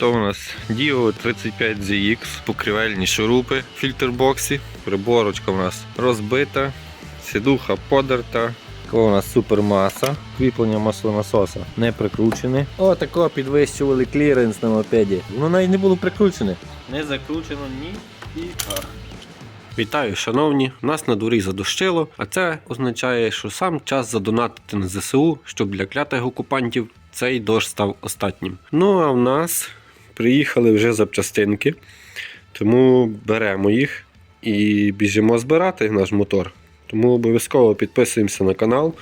То у нас Dio 35ZX, покривельні шурупи, фільтрбоксі, приборочка у нас розбита, сідуха подерта. Такого у нас супермаса, кріплення маслонасоса не прикручене. О, такого підвищували кліренс на мопеді. Воно навіть не було прикручене. Не закручено ні і ах. Вітаю, шановні! Нас на дворі задощило, а це означає, що сам час задонатити на ЗСУ, щоб для клятих окупантів цей дощ став остатнім. Ну а в нас приїхали вже запчастинки, тому беремо їх і біжимо збирати наш мотор. Тому обов'язково підписуємося на канал,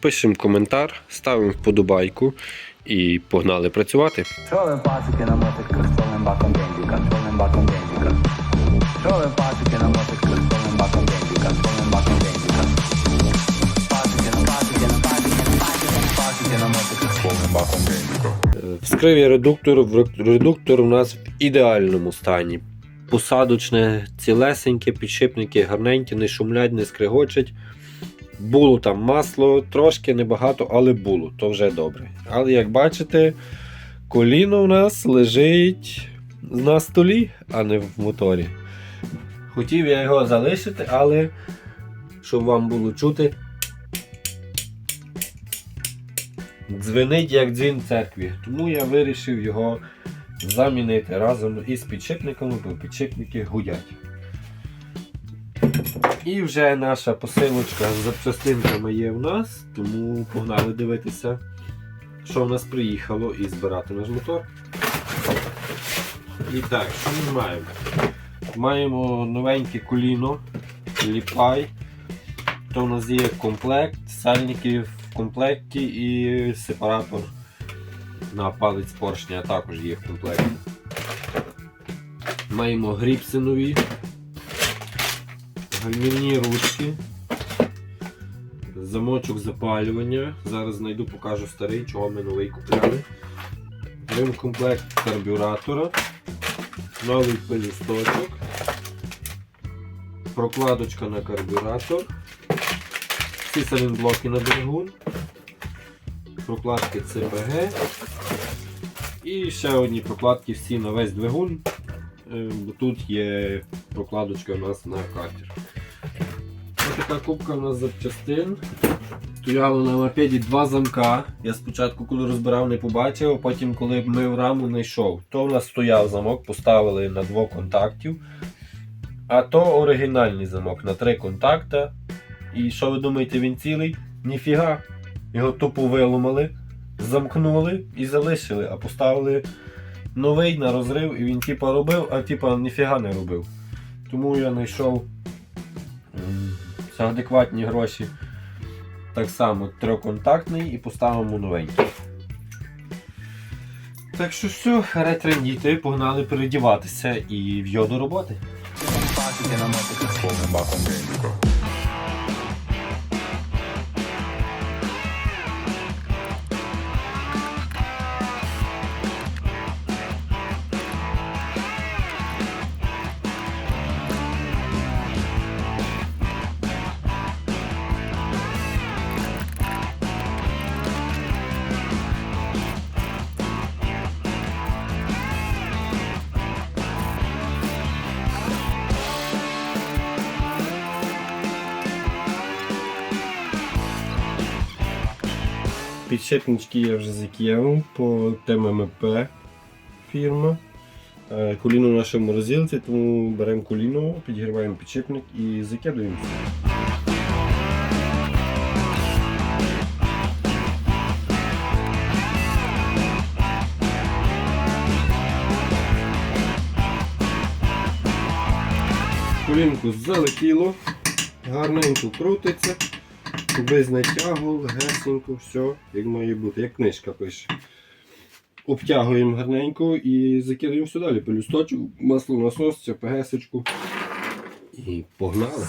пишемо коментар, ставимо вподобайку і погнали працювати. Баком Я редуктор, редуктор у нас в ідеальному стані. Посадочне, цілесеньке, підшипники гарненькі, не шумлять, не скригочать. Було там масло, трошки небагато, але було, то вже добре. Але як бачите, коліно у нас лежить на столі, а не в моторі. Хотів я його залишити, але щоб вам було чути, дзвенить як дзвін церкві. Тому я вирішив його замінити разом із підшипниками, бо підшипники гудять. І вже наша посилочка з запчастинками є в нас, тому погнали дивитися, що в нас приїхало і збирати наш мотор. І так, що ми маємо? Маємо новеньке коліно, ліпай. То у нас є комплект, сальники в комплекті і сепаратор на палець поршня також є в комплекті. Маємо гріпси нові, гальмівні ручки, замочок запалювання. Зараз знайду, покажу старий, чого ми новий купляли. Маємо комплект карбюратора, новий пилісточок, прокладочка на карбюратор, всі салінблоки на двигун, прокладки ЦПГ і ще одні прокладки всі на весь двигун. Е, Тут є прокладочка у нас на катер. Ось така кубка у нас запчастин. Стояло на мопеді два замка. Я спочатку, коли розбирав, не побачив, а потім, коли мив раму, знайшов. То в нас стояв замок, поставили на двох контактів. А то оригінальний замок на три контакта. І що ви думаєте, він цілий? Ніфіга. Його тупо виломали, замкнули і залишили, а поставили новий на розрив, і він типа робив, а типа ніфіга не робив. Тому я знайшов за адекватні гроші так само трьохконтактний і поставимо новенький. Так що все, ретрендіти, погнали передіватися і в його до роботи. Ствольним баком Підшипнички я вже закинув по ТММП фірма. Е, Коліно в морозилці, тому беремо коліно, підігріваємо підшипник і закидуємо. Колінку залетіло, гарненько крутиться, без натягував, гесенько, все як має бути, як книжка пише. Обтягуємо гарненько і закидаємо сюди далі. Пелюсточок, маслонасос, ЦПГ-сечку. І погнали.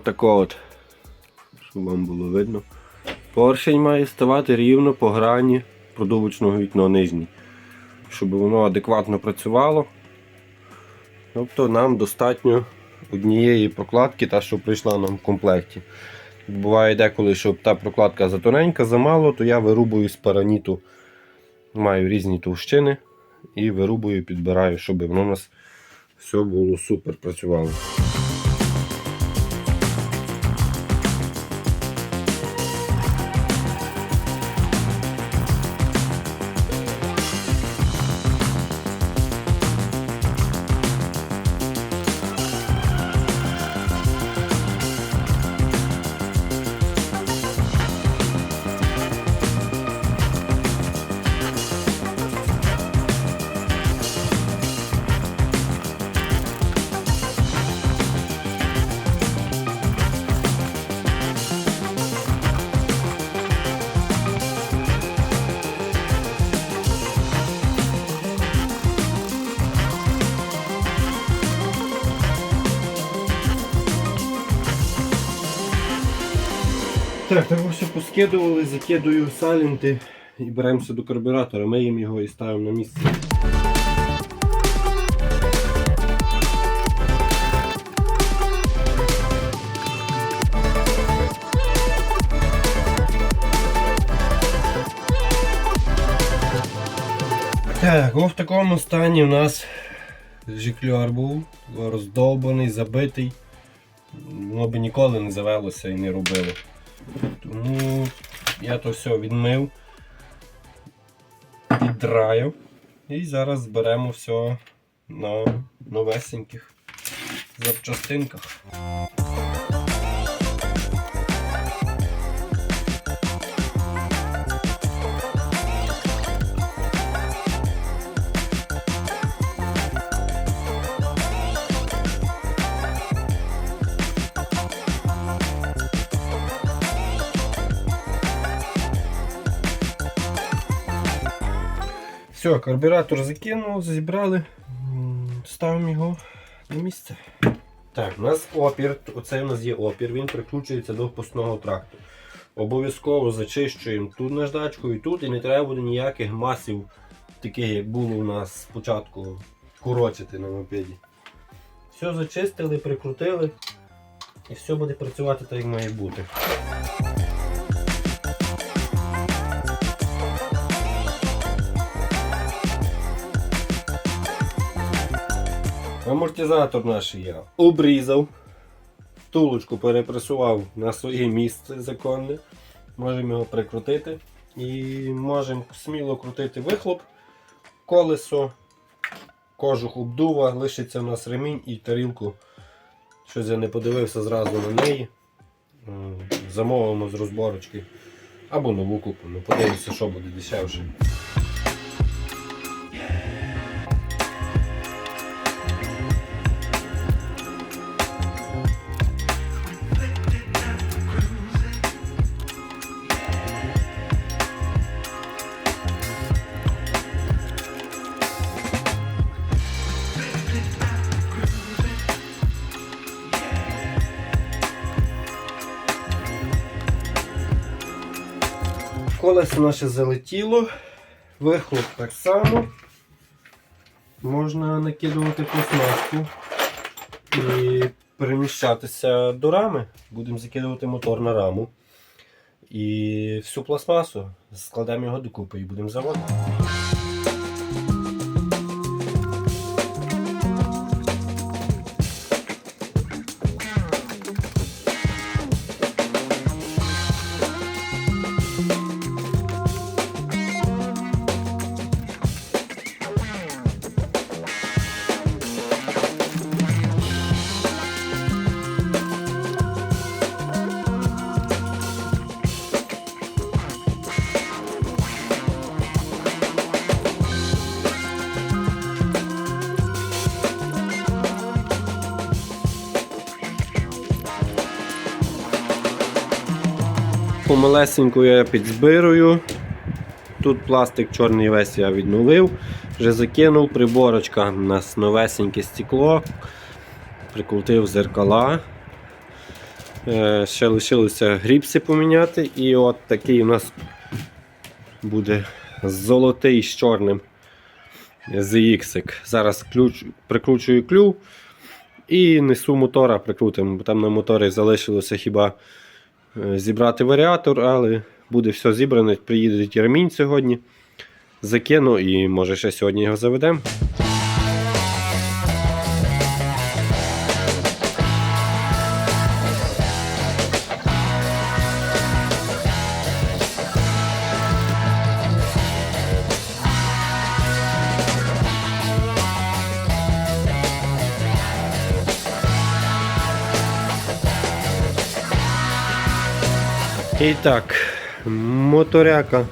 Отако от. Щоб вам було видно. Поршень має ставати рівно по грані продувочного вікна нижній. Щоб воно адекватно працювало. Тобто нам достатньо однієї прокладки, та, що прийшла нам в комплекті. Буває деколи, щоб та прокладка затоненька, замало, то я вирубую з параніту. Маю різні товщини і вирубую, підбираю, щоб воно у нас все було супер працювало. Так, так все поскидували, закидую салінти і беремося до карбюратора, миємо його і ставимо на місце. Так, в такому стані у нас жиклюар був роздовбаний, забитий. Воно би ніколи не завелося і не робило. Тому я то все відмив, піддраю і зараз зберемо все на новесеньких запчастинках. Все, карбюратор закинув, зібрали, ставимо його на місце. Так, у нас опір, оце у нас є опір, він прикручується до впускного тракту. Обов'язково зачищуємо тут наждачку і тут, і не треба буде ніяких масів, таких як було у нас спочатку, корочити на мопеді. Все зачистили, прикрутили і все буде працювати так, як має бути. Амортизатор наш я обрізав, тулочку перепресував на своє місце законне. Можемо його прикрутити і можемо сміло крутити вихлоп, колесо, кожух обдува, лишиться у нас ремінь і тарілку. Щось я не подивився зразу на неї. Замовимо з розборочки. Або нову купимо. Подивимося, що буде дешевше. Колесо наше залетіло, вихлоп так само. Можна накидувати пластмаску і переміщатися до рами. Будемо закидувати мотор на раму. І всю пластмасу складемо його докупи і будемо заводити. Помалесеньку я підзбирую. Тут пластик чорний весь я відновив, вже закинув, приборочка у нас новесеньке стекло, прикрутив зеркала. Е, Ще лишилося гріпси поміняти. І от такий у нас буде золотий з чорним ZX. Зараз ключ, прикручую клюв і несу мотора прикрутимо, бо там на моторі залишилося хіба зібрати варіатор, але буде все зібране. Приїде ремінь сьогодні. Закину і може ще сьогодні його заведемо. І так, моторяка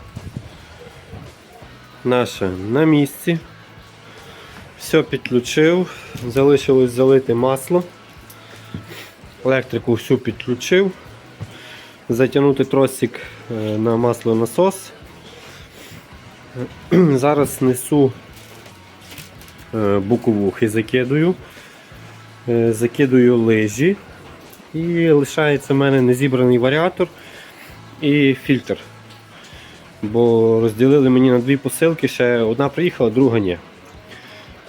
наша на місці. Все підключив, залишилось залити масло. Електрику всю підключив. Затягнути тросик е, на маслонасос. Зараз несу е, буковухи, закидую. Е, Закидую лижі. І лишається в мене незібраний варіатор і фільтр. Бо розділили мені на дві посилки, ще одна приїхала, друга ні.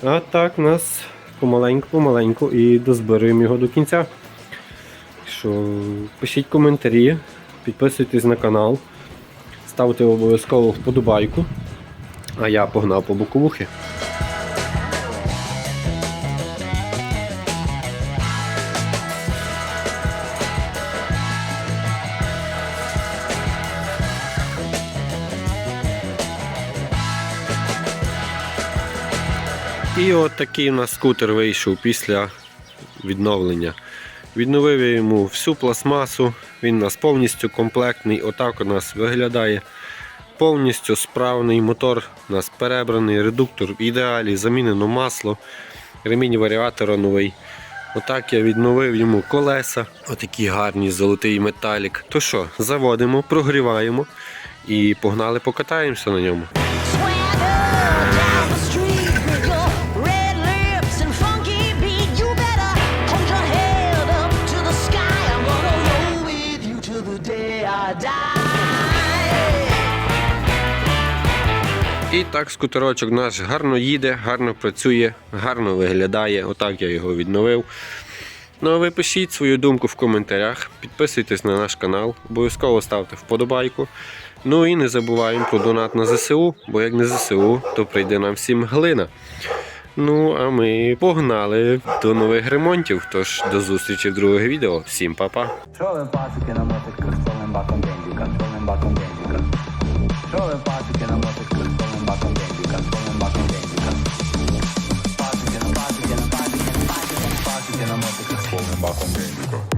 А так у нас помаленьку-помаленьку і дозберемо його до кінця. Що, пишіть коментарі, підписуйтесь на канал, ставте обов'язково вподобайку. А я погнав по боковухи. І от такий у нас скутер вийшов після відновлення. Відновив я йому всю пластмасу, він у нас повністю комплектний. Отак у нас виглядає. Повністю справний мотор, у нас перебраний, редуктор в ідеалі, замінено масло, ремінь варіатора новий. Отак я відновив йому колеса, отакий гарний золотий металік. То що, заводимо, прогріваємо і погнали покатаємося на ньому. Так скутерочок наш гарно їде, гарно працює, гарно виглядає. Отак я його відновив. Ну а ви пишіть свою думку в коментарях, підписуйтесь на наш канал, обов'язково ставте вподобайку. Ну і не забуваємо про донат на ЗСУ, бо як не ЗСУ, то прийде нам всім глина. Ну, а ми погнали до нових ремонтів. Тож до зустрічі в других відео. Всім па-па!